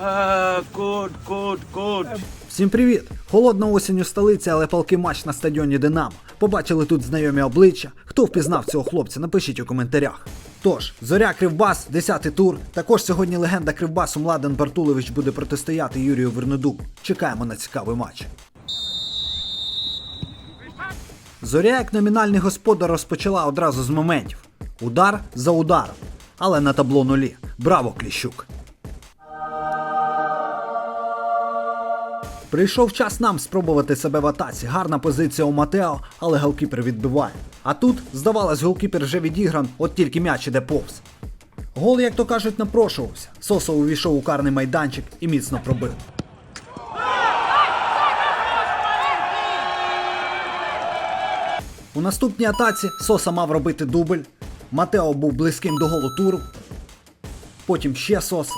А, кот, кот, кот. Всім привіт! Холодна осінь у столиці, але палкий матч на стадіоні Динамо. Побачили тут знайомі обличчя. Хто впізнав цього хлопця, напишіть у коментарях. Тож, зоря Кривбас, 10-й тур. Також сьогодні легенда Кривбасу Младен Бартулович буде протистояти Юрію Вернедуку. Чекаємо на цікавий матч. Зоря, як номінальний господар, розпочала одразу з моментів. Удар за ударом. Але на табло нулі. Браво, Кліщук! Прийшов час нам спробувати себе в атаці. Гарна позиція у Матео, але голкіпер відбиває. А тут, здавалось, голкіпер вже відігран, от тільки м'яч іде повз. Гол, як то кажуть, напрошувався. Сосо увійшов у карний майданчик і міцно пробив. У наступній атаці Соса мав робити дубль. Матео був близьким до голу туру. Потім ще Соса.